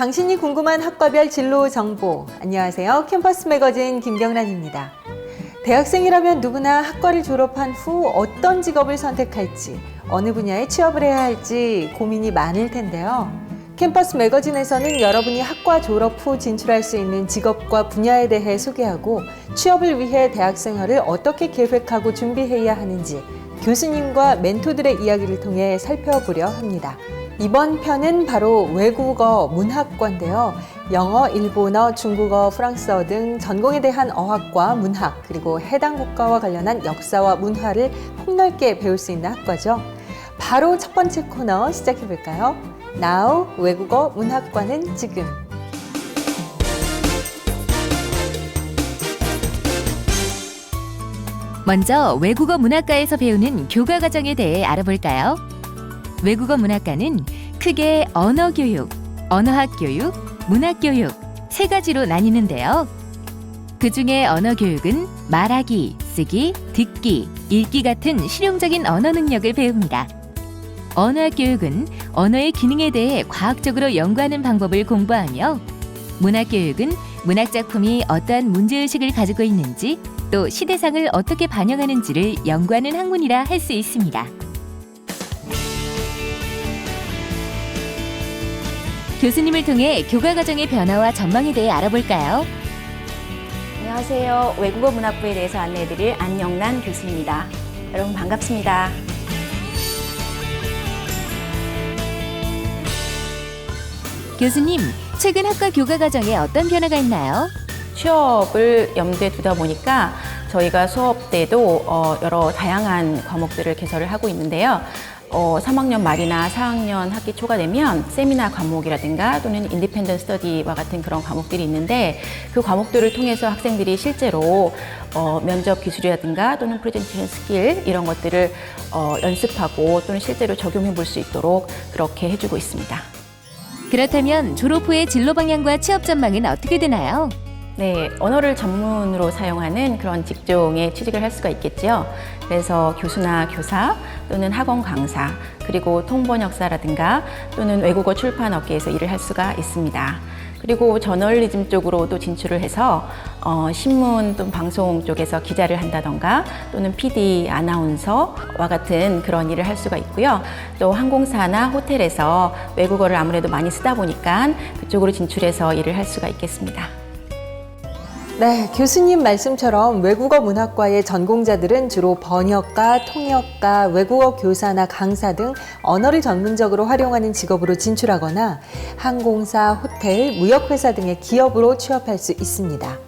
당신이 궁금한 학과별 진로 정보. 안녕하세요. 캠퍼스 매거진 김경란입니다. 대학생이라면 누구나 학과를 졸업한 후 어떤 직업을 선택할지, 어느 분야에 취업을 해야 할지 고민이 많을 텐데요. 캠퍼스 매거진에서는 여러분이 학과 졸업 후 진출할 수 있는 직업과 분야에 대해 소개하고 취업을 위해 대학 생활을 어떻게 계획하고 준비해야 하는지 교수님과 멘토들의 이야기를 통해 살펴보려 합니다. 이번 편은 바로 외국어 문학과인데요. 영어, 일본어, 중국어, 프랑스어 등 전공에 대한 어학과 문학, 그리고 해당 국가와 관련한 역사와 문화를 폭넓게 배울 수 있는 학과죠. 바로 첫 번째 코너 시작해 볼까요? Now 외국어 문학과는 지금. 먼저 외국어 문학과에서 배우는 교과 과정에 대해 알아볼까요? 외국어 문학과는 크게 언어 교육, 언어학 교육, 문학 교육 세 가지로 나뉘는데요. 그 중에 언어 교육은 말하기, 쓰기, 듣기, 읽기 같은 실용적인 언어 능력을 배웁니다. 언어학 교육은 언어의 기능에 대해 과학적으로 연구하는 방법을 공부하며 문학 교육은 문학 작품이 어떠한 문제의식을 가지고 있는지 또 시대상을 어떻게 반영하는지를 연구하는 학문이라 할 수 있습니다. 교수님을 통해 교과 과정의 변화와 전망에 대해 알아볼까요? 안녕하세요. 외국어 문학부에 대해서 안내해드릴 안영란 교수입니다. 여러분 반갑습니다. 교수님, 최근 학과 교과 과정에 어떤 변화가 있나요? 취업을 염두에 두다 보니까 저희가 수업 때도 어, 여러 다양한 과목들을 개설을 하고 있는데요. 어, 3학년 말이나 4학년 학기 초가 되면 세미나 과목이라든가 또는 인디펜던 스터디와 같은 그런 과목들이 있는데 그 과목들을 통해서 학생들이 실제로 어, 면접 기술이라든가 또는 프레젠테이션 스킬 이런 것들을 어, 연습하고 또는 실제로 적용해 볼 수 있도록 그렇게 해주고 있습니다. 그렇다면 졸업 후의 진로 방향과 취업 전망은 어떻게 되나요? 네, 언어를 전문으로 사용하는 그런 직종에 취직을 할 수가 있겠죠. 그래서 교수나 교사 또는 학원 강사 그리고 통번역사라든가 또는 외국어 출판 업계에서 일을 할 수가 있습니다. 그리고 저널리즘 쪽으로도 진출을 해서 어, 신문 또는 방송 쪽에서 기자를 한다던가 또는 PD, 아나운서와 같은 그런 일을 할 수가 있고요. 또 항공사나 호텔에서 외국어를 아무래도 많이 쓰다 보니까 그쪽으로 진출해서 일을 할 수가 있겠습니다. 네, 교수님 말씀처럼 외국어 문학과의 전공자들은 주로 번역가, 통역가, 외국어 교사나 강사 등 언어를 전문적으로 활용하는 직업으로 진출하거나 항공사, 호텔, 무역회사 등의 기업으로 취업할 수 있습니다.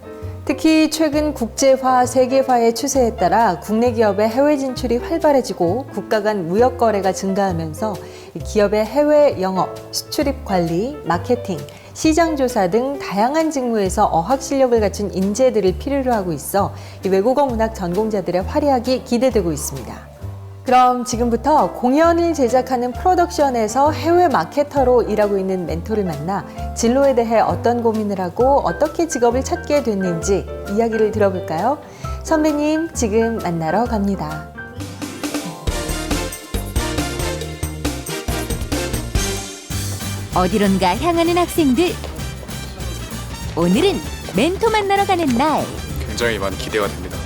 특히 최근 국제화, 세계화의 추세에 따라 국내 기업의 해외 진출이 활발해지고 국가 간 무역 거래가 증가하면서 이 기업의 해외 영업, 수출입 관리, 마케팅, 시장 조사 등 다양한 직무에서 어학 실력을 갖춘 인재들을 필요로 하고 있어 이 외국어 문학 전공자들의 활약이 기대되고 있습니다. 그럼 지금부터 공연을 제작하는 프로덕션에서 해외 마케터로 일하고 있는 멘토를 만나 진로에 대해 어떤 고민을 하고 어떻게 직업을 찾게 됐는지 이야기를 들어볼까요? 선배님, 지금 만나러 갑니다. 어디론가 향하는 학생들. 오늘은 멘토 만나러 가는 날. 굉장히 많이 기대가 됩니다.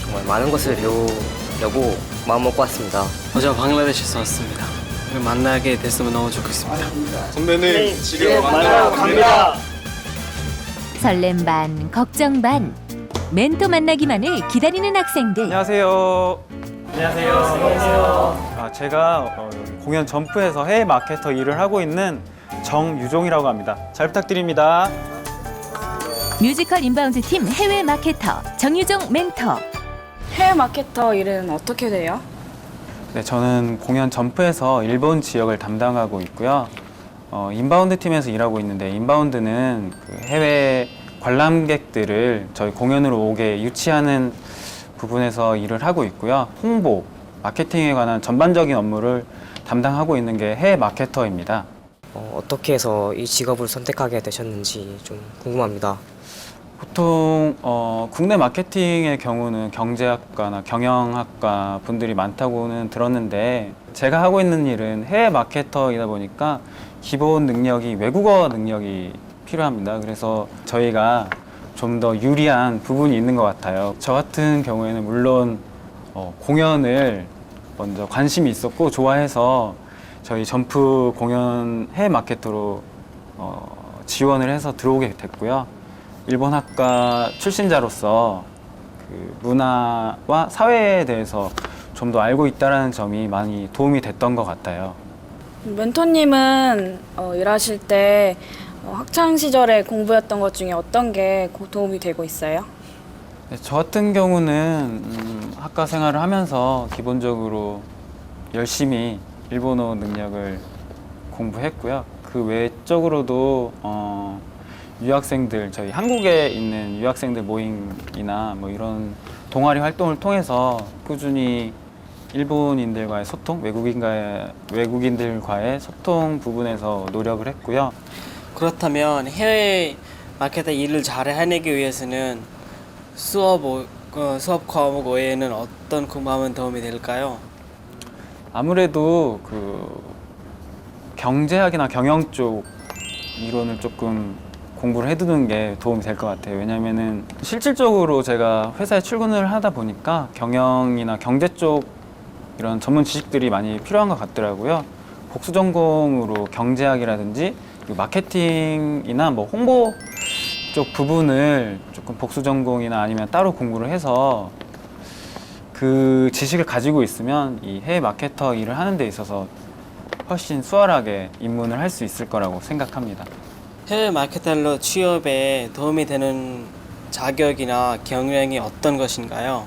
정말 많은 것을 배우려고 마음먹고 왔습니다. 저 방글라데시에서 왔습니다. 오늘 만나게 됐으면 너무 좋겠습니다. 선배님 지금 만나러 갑니다. 설렘 반, 걱정 반. 멘토 만나기만을 기다리는 학생들. 안녕하세요. 안녕하세요. 아, 제가 어, 공연 점프에서 해외 마케터 일을 하고 있는 정유종이라고 합니다. 잘 부탁드립니다. 뮤지컬 인바운드 팀 해외 마케터 정유종 멘토. 해외 마케터 일은 어떻게 돼요? 네, 저는 공연 점프에서 일본 지역을 담당하고 있고요. 어, 인바운드 팀에서 일하고 있는데 인바운드는 그 해외 관람객들을 저희 공연으로 오게 유치하는 부분에서 일을 하고 있고요. 홍보, 마케팅에 관한 전반적인 업무를 담당하고 있는 게 해외 마케터입니다. 어, 어떻게 해서 이 직업을 선택하게 되셨는지 좀 궁금합니다. 보통 어, 국내 마케팅의 경우는 경제학과나 경영학과 분들이 많다고는 들었는데 제가 하고 있는 일은 해외 마케터이다 보니까 기본 능력이 외국어 능력이 필요합니다. 그래서 저희가 좀 더 유리한 부분이 있는 것 같아요. 저 같은 경우에는 물론 어, 공연을 먼저 관심이 있었고 좋아해서 저희 점프 공연 해외 마케터로 어, 지원을 해서 들어오게 됐고요. 일본 학과 출신자로서 그 문화와 사회에 대해서 좀 더 알고 있다라는 점이 많이 도움이 됐던 것 같아요. 멘토님은 어, 일하실 때 어, 학창 시절에 공부했던 것 중에 어떤 게 고- 도움이 되고 있어요? 네, 저 같은 경우는 음, 학과 생활을 하면서 기본적으로 열심히 일본어 능력을 공부했고요. 그 외적으로도 어, 유학생들 저희 한국에 있는 유학생들 모임이나 뭐 이런 동아리 활동을 통해서 꾸준히 일본인들과의 소통, 외국인과의 외국인들과의 소통 부분에서 노력을 했고요. 그렇다면 해외 마케터 일을 잘 해내기 위해서는 수업 오- 어, 수업 과목 외에는 어떤 공부하면 도움이 될까요? 아무래도 그 경제학이나 경영 쪽 이론을 조금 공부를 해두는 게 도움이 될 것 같아요. 왜냐면은 실질적으로 제가 회사에 출근을 하다 보니까 경영이나 경제 쪽 이런 전문 지식들이 많이 필요한 것 같더라고요. 복수 전공으로 경제학이라든지 마케팅이나 뭐 홍보 쪽 부분을 조금 복수 전공이나 아니면 따로 공부를 해서 그 지식을 가지고 있으면 이 해외 마케터 일을 하는 데 있어서 훨씬 수월하게 입문을 할 수 있을 거라고 생각합니다. 해외 마케터로 취업에 도움이 되는 자격이나 경력이 어떤 것인가요?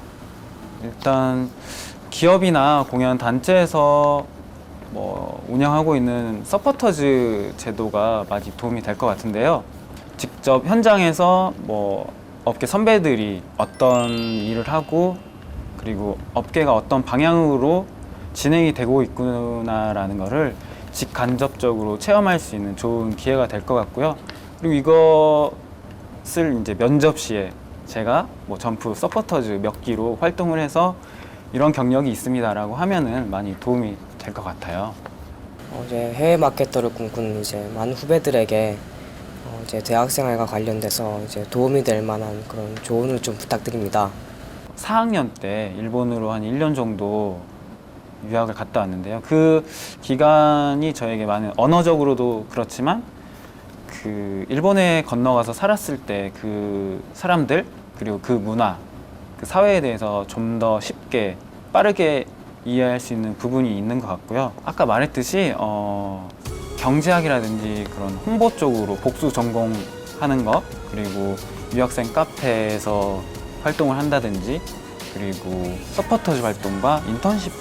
일단 기업이나 공연 단체에서 뭐 운영하고 있는 서포터즈 제도가 많이 도움이 될 것 같은데요. 직접 현장에서 뭐 업계 선배들이 어떤 일을 하고 그리고 업계가 어떤 방향으로 진행이 되고 있구나라는 거를 직간접적으로 체험할 수 있는 좋은 기회가 될 것 같고요. 그리고 이것을 이제 면접 시에 제가 뭐 점프 서포터즈 몇 기로 활동을 해서 이런 경력이 있습니다라고 하면은 많이 도움이 될 것 같아요. 어, 이제 해외 마케터를 꿈꾸는 이제 많은 후배들에게 어, 이제 대학생활과 관련돼서 이제 도움이 될 만한 그런 조언을 좀 부탁드립니다. 4학년 때 일본으로 한 1년 정도 유학을 갔다 왔는데요. 그 기간이 저에게 많은 언어적으로도 그렇지만 그 일본에 건너가서 살았을 때 그 사람들 그리고 그 문화 그 사회에 대해서 좀 더 쉽게 빠르게 이해할 수 있는 부분이 있는 것 같고요. 아까 말했듯이 어, 경제학이라든지 그런 홍보 쪽으로 복수 전공하는 것 그리고 유학생 카페에서 활동을 한다든지 그리고 서포터즈 활동과 인턴십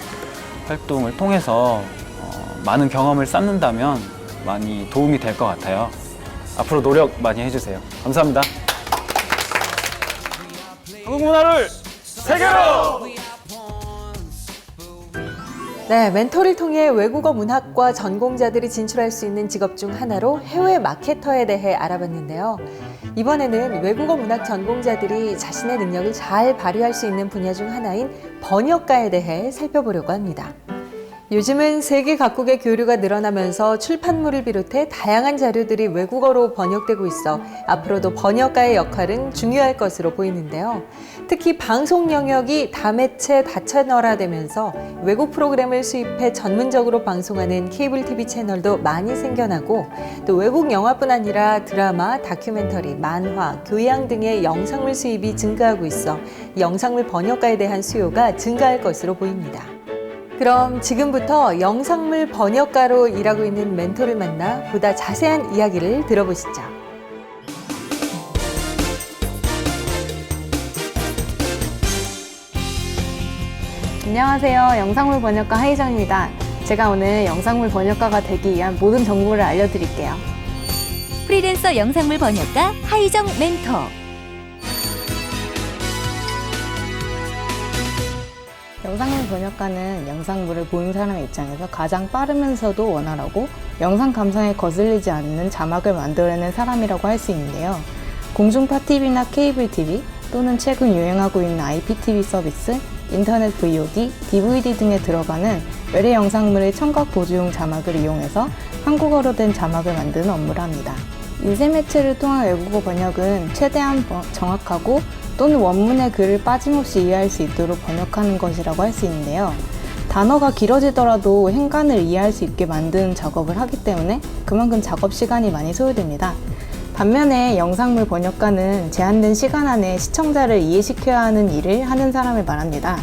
활동을 통해서 어, 많은 경험을 쌓는다면 많이 도움이 될 것 같아요. 앞으로 노력 많이 해주세요. 감사합니다. 한국 문화를 세계로! 네, 멘토를 통해 외국어 문학과 전공자들이 진출할 수 있는 직업 중 하나로 해외 마케터에 대해 알아봤는데요. 이번에는 외국어 문학 전공자들이 자신의 능력을 잘 발휘할 수 있는 분야 중 하나인 번역가에 대해 살펴보려고 합니다. 요즘은 세계 각국의 교류가 늘어나면서 출판물을 비롯해 다양한 자료들이 외국어로 번역되고 있어 앞으로도 번역가의 역할은 중요할 것으로 보이는데요. 특히 방송 영역이 다매체 다채널화되면서 외국 프로그램을 수입해 전문적으로 방송하는 케이블 TV 채널도 많이 생겨나고 또 외국 영화뿐 아니라 드라마, 다큐멘터리, 만화, 교양 등의 영상물 수입이 증가하고 있어 영상물 번역가에 대한 수요가 증가할 것으로 보입니다. 그럼 지금부터 영상물 번역가로 일하고 있는 멘토를 만나 보다 자세한 이야기를 들어보시죠. 안녕하세요. 영상물 번역가 하이정입니다. 제가 오늘 영상물 번역가가 되기 위한 모든 정보를 알려드릴게요. 프리랜서 영상물 번역가 하이정 멘토. 영상물 번역가는 영상물을 보는 사람의 입장에서 가장 빠르면서도 원활하고 영상 감상에 거슬리지 않는 자막을 만들어내는 사람이라고 할 수 있는데요. 공중파 TV나 케이블 TV 또는 최근 유행하고 있는 IPTV 서비스, 인터넷 VOD, DVD 등에 들어가는 외래 영상물의 청각 보조용 자막을 이용해서 한국어로 된 자막을 만드는 업무를 합니다. 인쇄 매체를 통한 외국어 번역은 최대한 버- 정확하고 또는 원문의 글을 빠짐없이 이해할 수 있도록 번역하는 것이라고 할 수 있는데요. 단어가 길어지더라도 행간을 이해할 수 있게 만드는 작업을 하기 때문에 그만큼 작업 시간이 많이 소요됩니다. 반면에 영상물 번역가는 제한된 시간 안에 시청자를 이해시켜야 하는 일을 하는 사람을 말합니다.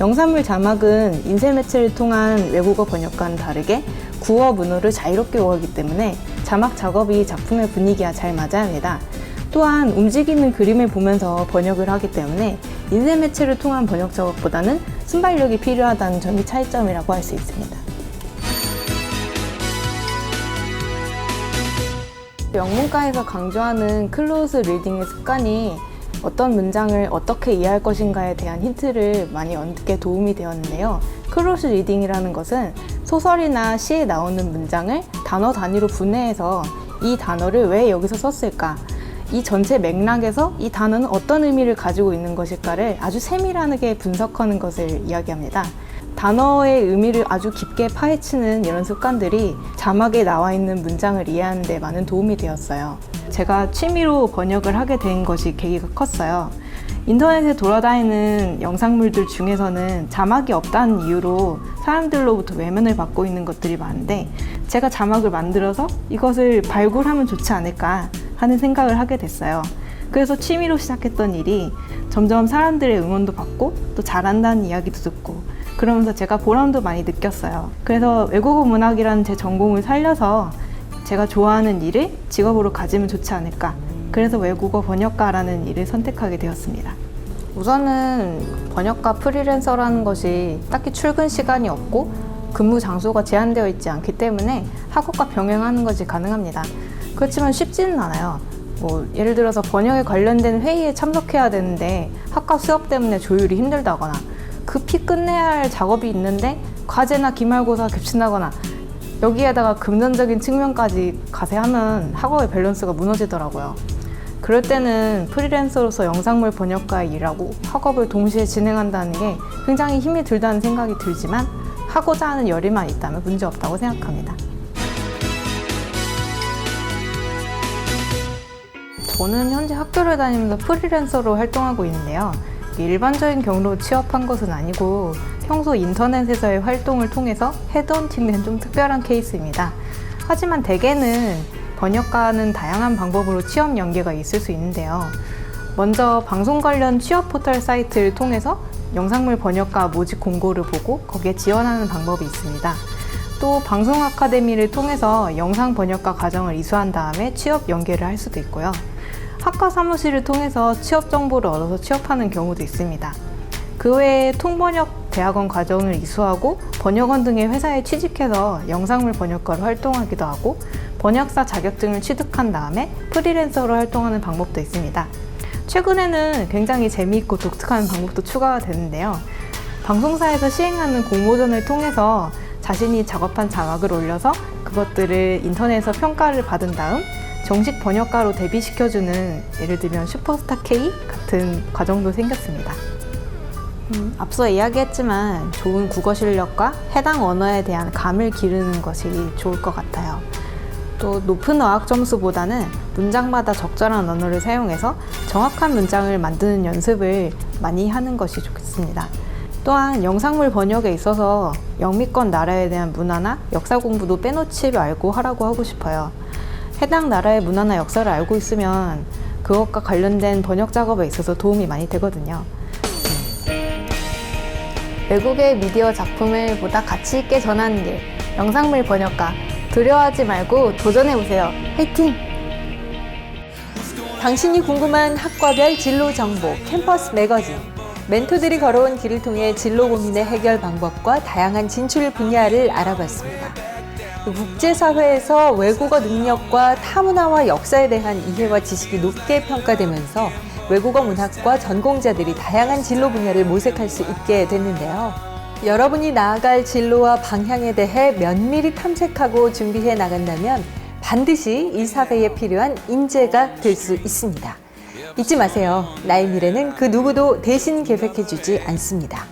영상물 자막은 인쇄 매체를 통한 외국어 번역과는 다르게 구어 문어를 자유롭게 오가기 때문에 자막 작업이 작품의 분위기와 잘 맞아야 합니다. 또한 움직이는 그림을 보면서 번역을 하기 때문에 인쇄 매체를 통한 번역 작업보다는 순발력이 필요하다는 점이 차이점이라고 할 수 있습니다. 영문과에서 강조하는 클로즈 리딩의 습관이 어떤 문장을 어떻게 이해할 것인가에 대한 힌트를 많이 얻게 도움이 되었는데요. 클로즈 리딩이라는 것은 소설이나 시에 나오는 문장을 단어 단위로 분해해서 이 단어를 왜 여기서 썼을까? 이 전체 맥락에서 이 단어는 어떤 의미를 가지고 있는 것일까를 아주 세밀하게 분석하는 것을 이야기합니다. 단어의 의미를 아주 깊게 파헤치는 이런 습관들이 자막에 나와 있는 문장을 이해하는 데 많은 도움이 되었어요. 제가 취미로 번역을 하게 된 것이 계기가 컸어요. 인터넷에 돌아다니는 영상물들 중에서는 자막이 없다는 이유로 사람들로부터 외면을 받고 있는 것들이 많은데 제가 자막을 만들어서 이것을 발굴하면 좋지 않을까 하는 생각을 하게 됐어요. 그래서 취미로 시작했던 일이 점점 사람들의 응원도 받고 또 잘한다는 이야기도 듣고 그러면서 제가 보람도 많이 느꼈어요. 그래서 외국어 문학이라는 제 전공을 살려서 제가 좋아하는 일을 직업으로 가지면 좋지 않을까. 그래서 외국어 번역가라는 일을 선택하게 되었습니다. 우선은 번역가 프리랜서라는 것이 딱히 출근 시간이 없고 근무 장소가 제한되어 있지 않기 때문에 학업과 병행하는 것이 가능합니다. 그렇지만 쉽지는 않아요. 뭐 예를 들어서 번역에 관련된 회의에 참석해야 되는데 학과 수업 때문에 조율이 힘들다거나 급히 끝내야 할 작업이 있는데 과제나 기말고사 겹친다거나 여기에다가 금전적인 측면까지 가세하면 학업의 밸런스가 무너지더라고요. 그럴 때는 프리랜서로서 영상물 번역가의 일하고 학업을 동시에 진행한다는 게 굉장히 힘이 들다는 생각이 들지만 하고자 하는 열의만 있다면 문제 없다고 생각합니다. 저는 현재 학교를 다니면서 프리랜서로 활동하고 있는데요. 일반적인 경로로 취업한 것은 아니고 평소 인터넷에서의 활동을 통해서 헤드헌팅된 좀 특별한 케이스입니다. 하지만 대개는 번역가는 다양한 방법으로 취업 연계가 있을 수 있는데요. 먼저 방송 관련 취업 포털 사이트를 통해서 영상물 번역가 모집 공고를 보고 거기에 지원하는 방법이 있습니다. 또 방송 아카데미를 통해서 영상 번역가 과정을 이수한 다음에 취업 연계를 할 수도 있고요. 학과 사무실을 통해서 취업 정보를 얻어서 취업하는 경우도 있습니다. 그 외에 통번역 대학원 과정을 이수하고 번역원 등의 회사에 취직해서 영상물 번역가로 활동하기도 하고 번역사 자격증을 취득한 다음에 프리랜서로 활동하는 방법도 있습니다. 최근에는 굉장히 재미있고 독특한 방법도 추가가 되는데요. 방송사에서 시행하는 공모전을 통해서 자신이 작업한 자막을 올려서 그것들을 인터넷에서 평가를 받은 다음 정식 번역가로 데뷔시켜주는 예를 들면 슈퍼스타 K 같은 과정도 생겼습니다. 음, 앞서 이야기했지만 좋은 국어 실력과 해당 언어에 대한 감을 기르는 것이 좋을 것 같아요. 또 높은 어학 점수보다는 문장마다 적절한 언어를 사용해서 정확한 문장을 만드는 연습을 많이 하는 것이 좋겠습니다. 또한 영상물 번역에 있어서 영미권 나라에 대한 문화나 역사 공부도 빼놓지 말고 하라고 하고 싶어요. 해당 나라의 문화나 역사를 알고 있으면 그것과 관련된 번역 작업에 있어서 도움이 많이 되거든요. 외국의 미디어 작품을 보다 가치 있게 전하는 길, 영상물 번역가. 두려워하지 말고 도전해 보세요. 화이팅! 당신이 궁금한 학과별 진로 정보 캠퍼스 매거진 멘토들이 걸어온 길을 통해 진로 고민의 해결 방법과 다양한 진출 분야를 알아봤습니다. 국제사회에서 외국어 능력과 타문화와 역사에 대한 이해와 지식이 높게 평가되면서 외국어 문학과 전공자들이 다양한 진로 분야를 모색할 수 있게 됐는데요. 여러분이 나아갈 진로와 방향에 대해 면밀히 탐색하고 준비해 나간다면 반드시 이 사회에 필요한 인재가 될 수 있습니다. 잊지 마세요. 나의 미래는 그 누구도 대신 계획해주지 않습니다.